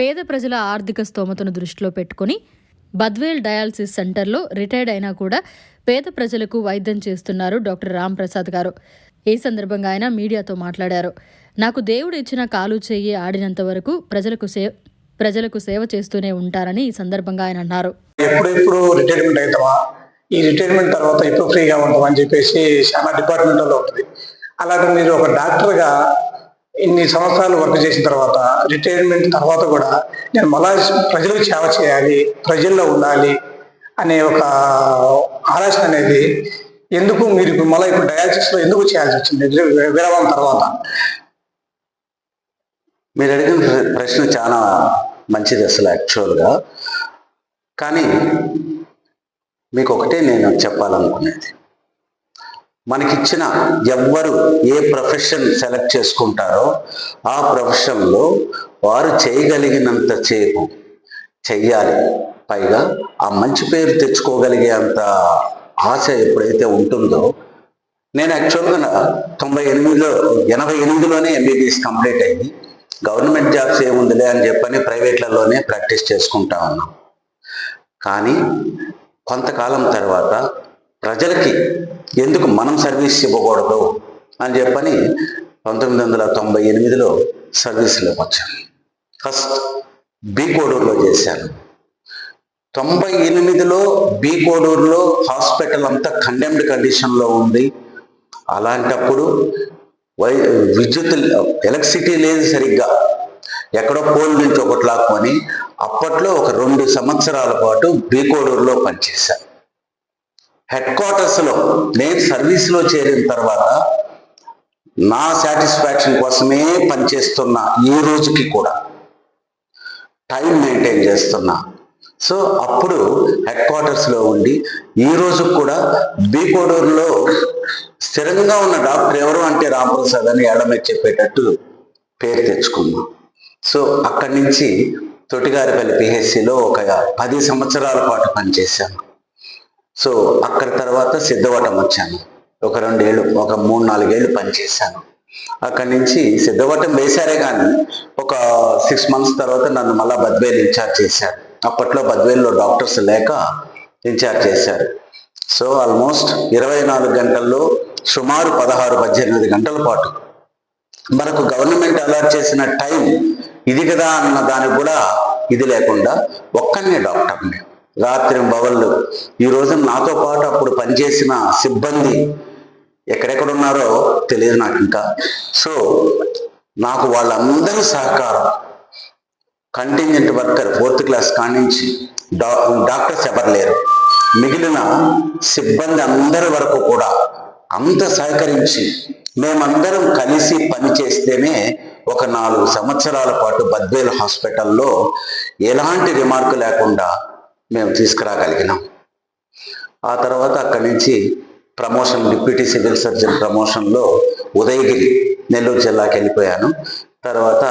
పేద ప్రజల ఆర్థిక స్తోమతను దృష్టిలో పెట్టుకుని బద్వేల్ డయాలసిస్ సెంటర్లో రిటైర్డ్ అయినా కూడా పేద ప్రజలకు వైద్యం చేస్తున్నారు డాక్టర్ రామ్ ప్రసాద్ గారు. ఈ సందర్భంగా ఆయన మీడియాతో మాట్లాడారు. నాకు దేవుడు ఇచ్చిన కాలు చెయ్యి ఆడినంత వరకు ప్రజలకు సే ప్రజలకు సేవ చేస్తూనే ఉంటారని ఈ సందర్భంగా ఆయన అన్నారు. ఎప్పుడెప్పుడు రిటైర్మెంట్ అవుతామా? ఈ రిటైర్మెంట్ తర్వాత ఎప్పుడు ఫ్రీగా ఉంటామని చెప్పేసి చాలా డిపార్ట్మెంట్లో ఉంటుంది. అలాగే మీరు ఒక డాక్టర్గా ఇన్ని సంవత్సరాలు వర్క్ చేసిన తర్వాత రిటైర్మెంట్ తర్వాత కూడా నేను మళ్ళా ప్రజలకు సేవ చేయాలి ప్రజల్లో ఉండాలి అనే ఒక ఆలోచన అనేది ఎందుకు మీరు మళ్ళీ ఇప్పుడు డయాలసిస్లో ఎందుకు చేయాల్సి వచ్చింది? విరామం తర్వాత. మీరు అడిగిన ప్ర- ప్రశ్న చాలా మంచిది అసలు యాక్చువల్గా. కానీ మీకు ఒకటే నేను చెప్పాలనుకునేది. మనకిచ్చిన ఎవ్వరు ఏ ప్రొఫెషన్ సెలెక్ట్ చేసుకుంటారో ఆ ప్రొఫెషన్లో వారు చేయగలిగినంత చేపు చెయ్యాలి. పైగా ఆ మంచి పేరు తెచ్చుకోగలిగే అంత ఆశ ఎప్పుడైతే ఉంటుందో నేను యాక్చువల్గా తొంభై ఎనిమిదిలో ఎనభై ఎనిమిదిలోనే ఎంబీబీఎస్ కంప్లీట్ అయింది. గవర్నమెంట్ జాబ్స్ ఏముందిలే అని చెప్పని ప్రైవేట్లలోనే ప్రాక్టీస్ చేసుకుంటా ఉన్నాం. కానీ కొంతకాలం తర్వాత ప్రజలకి ఎందుకు మనం సర్వీస్ ఇవ్వకూడదు అని చెప్పని పంతొమ్మిది వందల తొంభై ఎనిమిదిలో సర్వీస్లోకి వచ్చాను. ఫస్ట్ బి కోడూరులో చేశాను. తొంభై ఎనిమిదిలో బి కోడూరులో హాస్పిటల్ అంతా కండెమ్డ్ కండిషన్లో ఉంది. అలాంటప్పుడు వై విద్యుత్ ఎలక్ట్రిసిటీ లేదు సరిగ్గా. ఎక్కడో పోల్ నుంచి ఒకటి లాక్కొని అప్పట్లో ఒక రెండు సంవత్సరాల పాటు బీకోడూరులో పనిచేశాను. హెడ్ క్వార్టర్స్లో నేను సర్వీస్లో చేరిన తర్వాత నా సాటిస్ఫాక్షన్ కోసమే పనిచేస్తున్నా ఈ రోజుకి కూడా టైం మెయింటైన్ చేస్తున్నా. సో అప్పుడు హెడ్ క్వార్టర్స్లో ఉండి ఈ రోజు కూడా బీకోడూరులో స్థిరంగా ఉన్న డాక్టర్ ఎవరు అంటే రామప్రసాద్ అని ఎడమే చెప్పేటట్టు పేరు తెచ్చుకున్నాం. సో అక్కడి నుంచి తొటిగారిపల్లి పిహెచ్సిలో ఒక పది సంవత్సరాల పాటు పనిచేశాను. సో అక్కడ తర్వాత సిద్ధవటం వచ్చాను. ఒక రెండేళ్ళు ఒక మూడు నాలుగేళ్ళు పనిచేశాను అక్కడి నుంచి సిద్ధవటం వేశారే కానీ ఒక సిక్స్ మంత్స్ తర్వాత నన్ను మళ్ళీ బద్వేలు ఇన్ఛార్జ్ చేశారు. అప్పట్లో బద్వేల్లో డాక్టర్స్ లేక ఇన్ఛార్జ్ చేశారు. సో ఆల్మోస్ట్ ఇరవై నాలుగు గంటల్లో సుమారు పదహారు పద్దెనిమిది గంటల పాటు మనకు గవర్నమెంట్ అలాట్ చేసిన టైం ఇది కదా అన్న దానికి కూడా ఇది లేకుండా ఒక్కనే డాక్టర్ని రాత్రి బవళ్ళు. ఈ రోజు నాతో పాటు అప్పుడు పనిచేసిన సిబ్బంది ఎక్కడెక్కడ ఉన్నారో తెలియదు నాకు ఇంకా. సో నాకు వాళ్ళందరూ సహకారం కంటింజెంట్ వర్కర్ ఫోర్త్ క్లాస్ కానించి డా డాక్టర్స్ ఎవరు లేరు. మిగిలిన సిబ్బంది అందరి వరకు కూడా అంత సహకరించి మేమందరం కలిసి పని చేస్తేనే ఒక నాలుగు సంవత్సరాల పాటు బద్వేల్ హాస్పిటల్లో ఎలాంటి రిమార్క్ లేకుండా మేము తీసుకురాగలిగినాం. ఆ తర్వాత అక్కడి నుంచి ప్రమోషన్ డిప్యూటీ సివిల్ సర్జన్ ప్రమోషన్లో ఉదయగిరి నెల్లూరు జిల్లాకి వెళ్ళిపోయాను. తర్వాత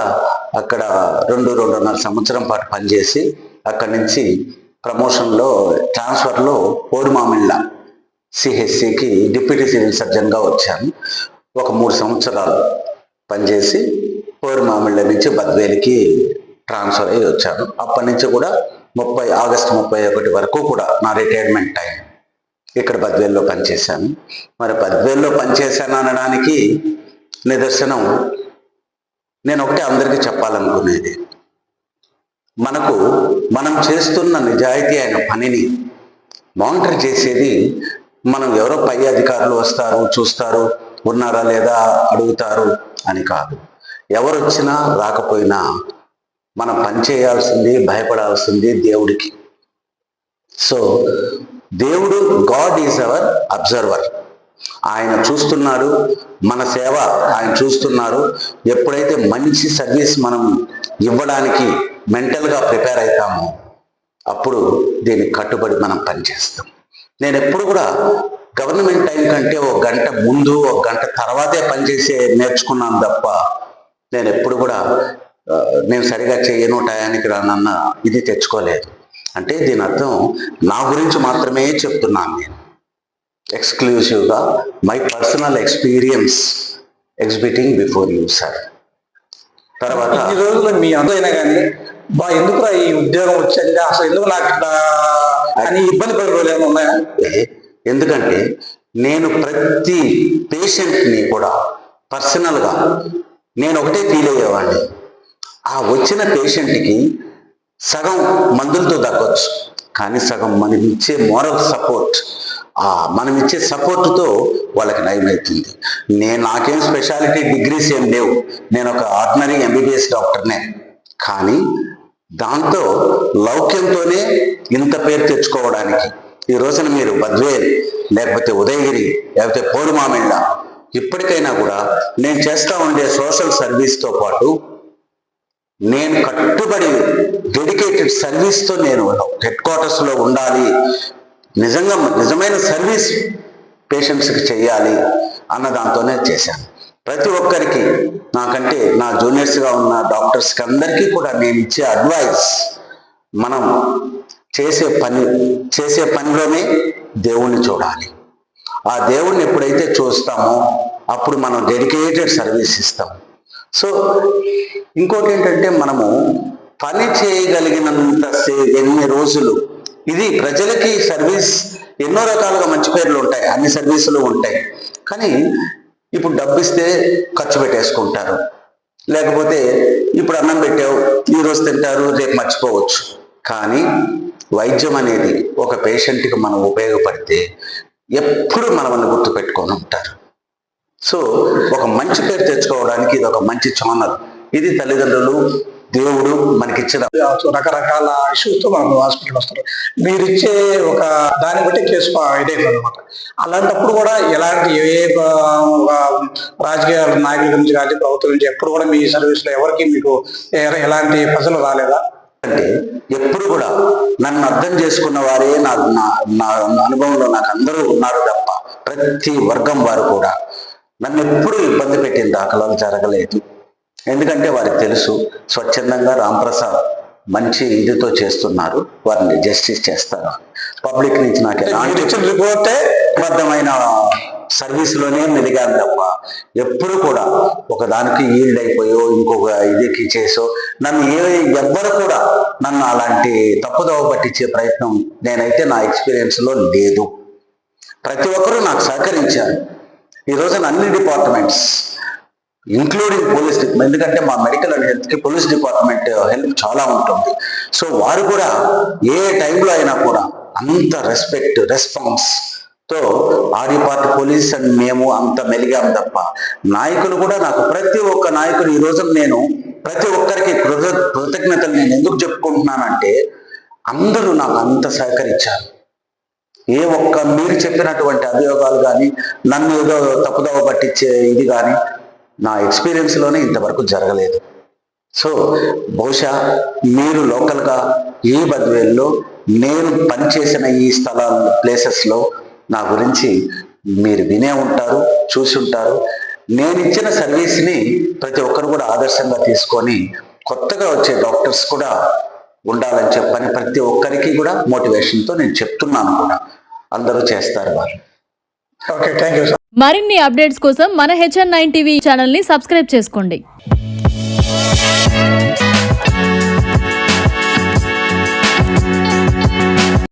అక్కడ రెండు రెండున్నర సంవత్సరం పాటు పనిచేసి అక్కడి నుంచి ప్రమోషన్లో ట్రాన్స్ఫర్లో పోడుమామిళ్ళ సిహెచ్సికి డిప్యూటీ సివిల్ సర్జన్గా వచ్చాను. ఒక మూడు సంవత్సరాలు పనిచేసి పోరుమామిళ్ళ నుంచి బద్వేలికి ట్రాన్స్ఫర్ అయ్యి వచ్చాను. అప్పటి నుంచి కూడా ముప్పై ఆగస్టు ముప్పై ఒకటి వరకు కూడా నా రిటైర్మెంట్ టైం ఇక్కడ పదివేల్లో పనిచేశాను. మరి పదివేల్లో పనిచేశాను అనడానికి నిదర్శనం నేను ఒకటే అందరికీ చెప్పాలనుకునేది. మనకు మనం చేస్తున్న నిజాయితీ అయిన పనిని మానిటర్ చేసేది మనం ఎవరో పై అధికారులు వస్తారు చూస్తారు ఉన్నారా లేదా అడుగుతారు అని కాదు. ఎవరు వచ్చినా రాకపోయినా మనం పని చేయాల్సింది భయపడాల్సింది దేవుడికి. సో దేవుడు గాడ్ ఈజ్ అవర్ అబ్జర్వర్. ఆయన చూస్తున్నాడు మన సేవ ఆయన చూస్తున్నారు ఎప్పుడైతే మంచి సర్వీస్ మనం ఇవ్వడానికి మెంటల్గా ప్రిపేర్ అవుతామో అప్పుడు దీనికి కట్టుబడి మనం పనిచేస్తాం నేను ఎప్పుడు కూడా గవర్నమెంట్ టైం కంటే ఒక గంట ముందు ఒక గంట తర్వాతే పనిచేసే నేర్చుకున్నాను తప్ప నేను ఎప్పుడు కూడా నేను సరిగా చేయను టయానికి రానన్న ఇది తెచ్చుకోలేదు. అంటే దీని అర్థం నా గురించి మాత్రమే చెప్తున్నాను నేను. ఎక్స్క్లూజివ్గా my personal experience exhibiting before you sir తర్వాత ఇన్ని రోజులు మీ అందరైనా కానీ బా ఎందుకురా ఈ ఉద్యోగం వచ్చింది? అసలు ఎందుకు నాకు ఇట్లా అని ఇబ్బంది పడే రోజులు ఏమైనా ఉన్నాయా? ఎందుకంటే నేను ప్రతి పేషెంట్ని కూడా పర్సనల్గా నేను ఒకటే ఫీల్ అయ్యేవాడిని. వచ్చిన పేషెంట్కి సగం మందులతో తగ్గొచ్చు కానీ సగం మనం ఇచ్చే మోరల్ సపోర్ట్ ఆ మనం ఇచ్చే సపోర్ట్తో వాళ్ళకి నయమవుతుంది నేను నాకేం స్పెషాలిటీ డిగ్రీస్ ఏం లేవు. నేను ఒక ఆర్డినరీ ఎంబీబీఎస్ డాక్టర్నే. కానీ దాంతో లౌక్యంతోనే ఇంత పేరు తెచ్చుకోవడానికి ఈ రోజున మీరు బద్వేల్ లేకపోతే ఉదయగిరి లేకపోతే పోరుమామిళ్ళ ఇప్పటికైనా కూడా నేను చేస్తూ ఉండే సోషల్ సర్వీస్తో పాటు నేను కట్టుబడి డెడికేటెడ్ సర్వీస్తో నేను హెడ్ క్వార్టర్స్లో ఉండాలి. నిజంగా నిజమైన సర్వీస్ పేషెంట్స్కి చేయాలి అన్న దాంతోనే చేశాను. ప్రతి ఒక్కరికి నాకంటే నా జూనియర్స్గా ఉన్న డాక్టర్స్కి అందరికీ కూడా నేను ఇచ్చే అడ్వైస్ మనం చేసే పని చేసే పనిలోనే దేవుణ్ణి చూడాలి. ఆ దేవుణ్ణి ఎప్పుడైతే చూస్తామో అప్పుడు మనం డెడికేటెడ్ సర్వీస్ ఇస్తాం. సో ఇంకోటి ఏంటంటే మనము పని చేయగలిగినంత ఎన్ని రోజులు? ఇది ప్రజలకి సర్వీస్ ఎన్నో రకాలుగా మంచి పేర్లు ఉంటాయి అన్ని సర్వీసులు ఉంటాయి. కానీ ఇప్పుడు డబ్బు ఇస్తే ఖర్చు పెట్టేసుకుంటారు. లేకపోతే ఇప్పుడు అన్నం పెట్టావు ఈ రోజు తింటారు రేపు మర్చిపోవచ్చు. కానీ వైద్యం అనేది ఒక పేషెంట్కి మనం ఉపయోగపడితే ఎప్పుడు మనల్ని గుర్తుపెట్టుకొని ఉంటారు. సో ఒక మంచి పేరు తెచ్చుకోవడానికి ఇది ఒక మంచి ఛానల్. ఇది తల్లిదండ్రులు దేవుడు మనకిచ్చిన రకరకాల ఇష్యూస్తో మనం హాస్పిటల్ వస్తారు. మీరు ఇచ్చే ఒక దాన్ని బట్టి కేసు ఇదైతుంది అనమాట అలాంటప్పుడు కూడా ఎలాంటి ఏ రాజకీయ నాయకుల నుంచి కానీ ప్రభుత్వం నుంచి ఎప్పుడు కూడా మీ సర్వీస్లో ఎవరికి మీకు ఎలాంటి ప్రజలు రాలేదా? అంటే ఎప్పుడు కూడా నన్ను అర్థం చేసుకున్న వారే నా- నా అనుభవంలో నాకు అందరూ ఉన్నారు తప్ప ప్రతి వర్గం వారు కూడా నన్ను ఎప్పుడు ఇబ్బంది పెట్టిన దాఖలాలు జరగలేదు. ఎందుకంటే వారికి తెలుసు స్వచ్ఛందంగా రాంప్రసాద్ మంచి ఇదితో చేస్తున్నారు. వారిని జస్టిస్ చేస్తారు పబ్లిక్ నుంచి నాకు ఎలాంటి ఇచ్చిన రిపోర్టే బద్ధమైన సర్వీస్లోనే మెలిగాను తప్ప ఎప్పుడు కూడా ఒక దానికి ఈల్డ్ అయిపోయో ఇంకొక ఇదికి చేసో నన్ను ఏ ఎవ్వరు కూడా నన్ను అలాంటి తప్పుదోవ పట్టించే ప్రయత్నం నేనైతే నా ఎక్స్పీరియన్స్లో లేదు. ప్రతి ఒక్కరూ నాకు సహకరించారు. ఈ రోజున అన్ని డిపార్ట్మెంట్స్ ఇంక్లూడింగ్ పోలీస్ డిపార్ట్మెంట్ ఎందుకంటే మా మెడికల్ అండ్ హెల్త్కి పోలీస్ డిపార్ట్మెంట్ హెల్ప్ చాలా ఉంటుంది. సో వారు కూడా ఏ టైంలో అయినా కూడా అంత రెస్పెక్ట్ రెస్పాన్స్తో ఆ డిపార్ట్ పోలీస్ అండ్ మేము అంత మెలిగాం తప్ప నాయకులు కూడా నాకు ప్రతి ఒక్క నాయకుడు ఈ రోజు నేను ప్రతి ఒక్కరికి కృత కృతజ్ఞతలు నేను ఎందుకు చెప్పుకుంటున్నానంటే అందరూ నాకు అంత సహకరించారు. ఏ ఒక్క మీరు చెప్పినటువంటి అభియోగాలు కానీ నన్ను ఏదో తప్పుదోవ పట్టించే ఇది కానీ నా ఎక్స్పీరియన్స్లోనే ఇంతవరకు జరగలేదు. సో బహుశా మీరు లోకల్గా ఈ బద్వేల్లో నేను పనిచేసిన ఈ స్థలాల ప్లేసెస్లో నా గురించి మీరు వినే ఉంటారు చూసి ఉంటారు. నేను ఇచ్చిన సర్వీస్ని ప్రతి ఒక్కరు కూడా ఆదర్శంగా తీసుకొని కొత్తగా వచ్చే డాక్టర్స్ కూడా ఉండాలని చెప్పని ప్రతి ఒక్కరికి కూడా మోటివేషన్తో నేను చెప్తున్నాను కూడా. అందరూ చేస్తారు వారు ఓకే థ్యాంక్ యూ మరిన్ని అప్డేట్స్ కోసం మన హెచ్ఎన్ నైన్ టీవీ ఛానల్ని సబ్స్క్రైబ్ చేసుకోండి.